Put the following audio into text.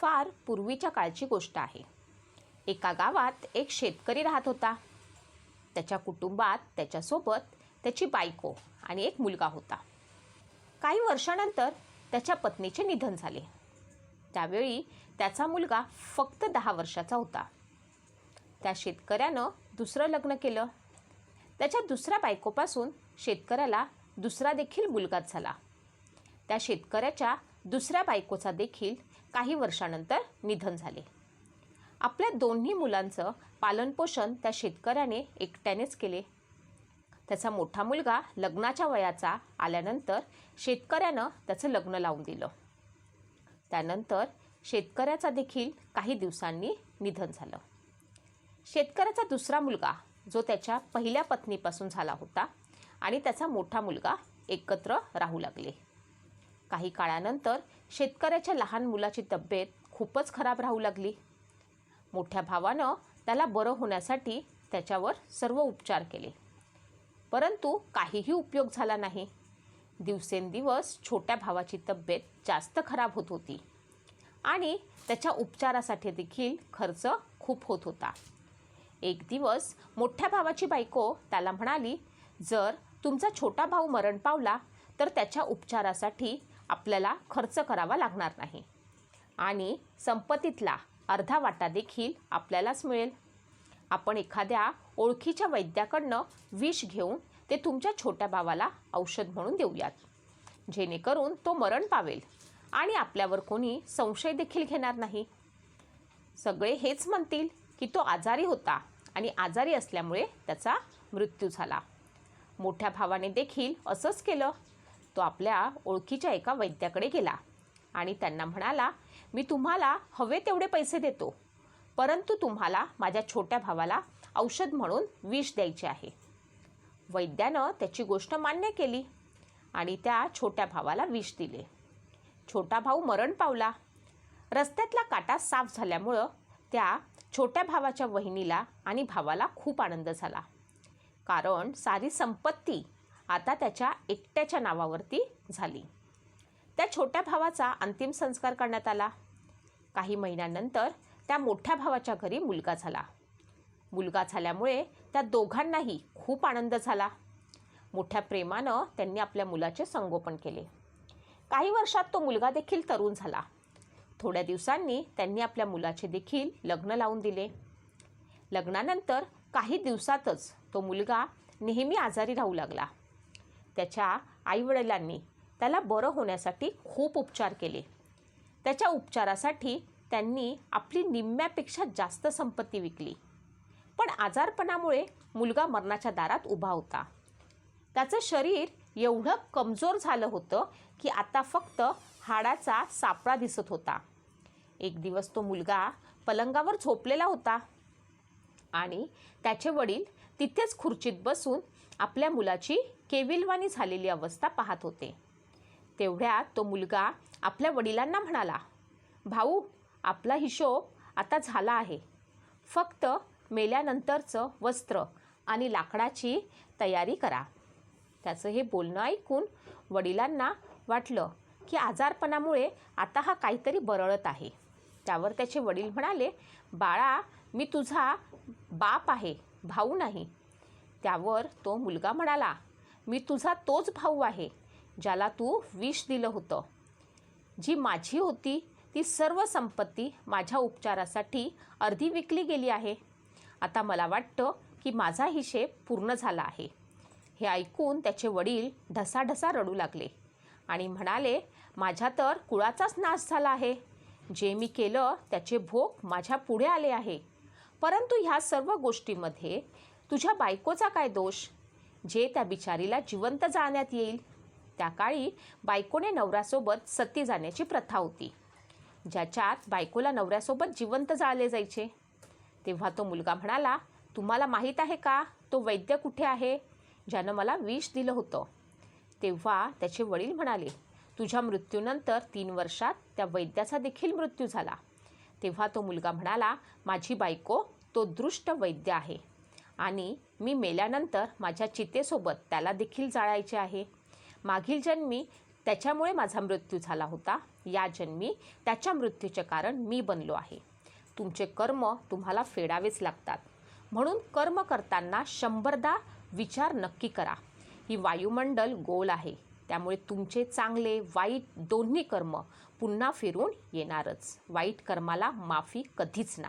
फार पूर्वीच्या काळची गोष्ट आहे. एका गावात एक शेतकरी राहत होता. त्याच्या कुटुंबात त्याच्यासोबत त्याची बायको आणि एक मुलगा होता. काही वर्षानंतर त्याच्या पत्नीचे निधन झाले. त्यावेळी त्याचा मुलगा फक्त दहा वर्षाचा होता. त्या शेतकऱ्यानं दुसरं लग्न केलं. त्याच्या दुसऱ्या बायकोपासून शेतकऱ्याला दुसरा देखील मुलगाच झाला. त्या शेतकऱ्याच्या दुसऱ्या बायकोचा देखील काही वर्षानंतर निधन झाले. आपल्या दोन्ही मुलांचं पालनपोषण त्या शेतकऱ्याने एकट्यानेच केले. त्याचा मोठा मुलगा लग्नाच्या वयाचा आल्यानंतर शेतकऱ्यानं त्याचं लग्न लावून दिलं. त्यानंतर शेतकऱ्याचा देखील काही दिवसांनी निधन झालं. शेतकऱ्याचा दुसरा मुलगा जो त्याच्या पहिल्या पत्नीपासून झाला होता आणि त्याचा मोठा मुलगा एकत्र राहू लागले. काही काळानंतर शेतकऱ्याच्या लहान मुलाची तब्येत खूपच खराब राहू लागली. मोठ्या भावानं त्याला बरं होण्यासाठी त्याच्यावर सर्व उपचार केले. परंतु काहीही उपयोग झाला नाही. दिवसेंदिवस छोट्या भावाची तब्येत जास्त खराब होत होती. आणि त्याच्या उपचारासाठी देखील खर्च खूप होत होता. एक दिवस मोठ्या भावाची बायको त्याला म्हणाली जर तुमचा छोटा भाऊ मरण पावला तर त्याच्या उपचारासाठी आपल्याला खर्च करावा लागणार नाही. आणि संपत्तीतला अर्धा वाटा देखील आपल्यालाच मिळेल. आपण एखाद्या ओळखीच्या वैद्याकडनं विष घेऊन ते तुमच्या छोट्या भावाला औषध म्हणून देऊयात. जेणेकरून तो मरण पावेल आणि आपल्यावर कोणी संशय देखील घेणार नाही. सगळे हेच म्हणतील की तो आजारी होता आणि आजारी असल्यामुळे त्याचा मृत्यू झाला. मोठ्या भावाने देखील असंच केलं. तो आपल्या ओळखीच्या एका वैद्याकडे गेला. आणि त्यांना म्हणाला मी तुम्हाला हवे तेवढे पैसे देतो परंतु तुम्हाला माझ्या छोट्या भावाला औषध म्हणून विष द्यायचे आहे. वैद्यानं त्याची गोष्ट मान्य केली आणि त्या छोट्या भावाला विष दिले. छोटा भाऊ मरण पावला. रस्त्यातला काटा साफ झाल्यामुळं त्या छोट्या भावाच्या वहिनीला आणि भावाला खूप आनंद झाला. कारण सारी संपत्ती आता त्याच्या एकट्याच्या नावावरती झाली. त्या छोट्या भावाचा अंतिम संस्कार करण्यात आला. काही महिन्यानंतर त्या मोठ्या भावाच्या घरी मुलगा झाला. मुलगा झाल्यामुळे त्या दोघांनाही खूप आनंद झाला. मोठ्या प्रेमानं त्यांनी आपल्या मुलाचे संगोपन केले. काही वर्षात तो मुलगा देखील तरुण झाला. थोड्या दिवसांनी त्यांनी आपल्या मुलाचे देखील लग्न लावून दिले. लग्नानंतर काही दिवसातच तो मुलगा नेहमी आजारी राहू लागला. त्याच्या आईवडिलांनी त्याला बरं होण्यासाठी खूप उपचार केले. त्याच्या उपचारासाठी त्यांनी आपली निम्म्यापेक्षा जास्त संपत्ती विकली. पण आजारपणामुळे मुलगा मरणाच्या दारात उभा होता. त्याचं शरीर एवढं कमजोर झालं होतं की आता फक्त हाडाचा सापळा दिसत होता. एक दिवस तो मुलगा पलंगावर झोपलेला होता आणि त्याचे वडील तिथेच खुर्चीत बसून आपल्या मुलाची केविलवाणी झालेली अवस्था पाहत होते. तेवढ्यात तो मुलगा आपल्या वडिलांना म्हणाला भाऊ आपला हिशोब आता झाला आहे. फक्त मेल्यानंतरचं वस्त्र आणि लाकडाची तयारी करा. त्याचं हे बोलणं ऐकून वडिलांना वाटलं की आजारपणामुळे आता हा काहीतरी बरळत आहे. त्यावर त्याचे वडील म्हणाले बाळा मी तुझा बाप आहे भाऊ नाही. त्यावर तो मुलगा म्हणाला मी तुझा तोच भाऊ आहे ज्याला तू विष दिलं होतं. जी माझी होती ती सर्व संपत्ती माझ्या उपचारासाठी अर्धी विकली गेली आहे. आता मला वाटतं की माझा हिशेब पूर्ण झाला आहे. हे ऐकून त्याचे वडील ढसाढसा रडू लागले आणि म्हणाले माझ्या तर कुळाचाच नाश झाला आहे. जे मी केलं त्याचे भोग माझ्या पुढे आले आहे. परंतु ह्या सर्व गोष्टीमध्ये तुझ्या बायकोचा काय दोष? जे त्या बिचारीला जिवंत जाळण्यात येईल. त्या काळी बायकोने नवऱ्यासोबत सती जाण्याची प्रथा होती. ज्याच्यात बायकोला नवऱ्यासोबत जिवंत जाळले जायचे. तेव्हा तो मुलगा म्हणाला तुम्हाला माहीत आहे का? तो वैद्य कुठे आहे? ज्यानं मला विष दिलं होतं. तेव्हा त्याचे वडील म्हणाले तुझ्या मृत्यूनंतर तीन वर्षात त्या वैद्याचा देखील मृत्यू झाला. तेव्हा तो मुलगा म्हणाला माझी बायको तो दृष्ट वैद्य आहे. आणि मी मेल्यानंतर माझ्या चितेसोबत त्याला देखील जाळायचे आहे. मागील जन्मी त्याच्यामुळे माझा मृत्यू झाला होता. या जन्मी त्याच्या मृत्यूचे कारण मी बनलो आहे. तुमचे कर्म तुम्हाला फेडावेच लागतात. म्हणून कर्म करताना शंभरदा विचार नक्की करा. ही वायुमंडल गोल आहे. त्यामुळे तुमचे चांगले वाईट दोन्ही कर्म पुन्हा फिरून येणारच. वाईट कर्माला माफी कधीच नाही.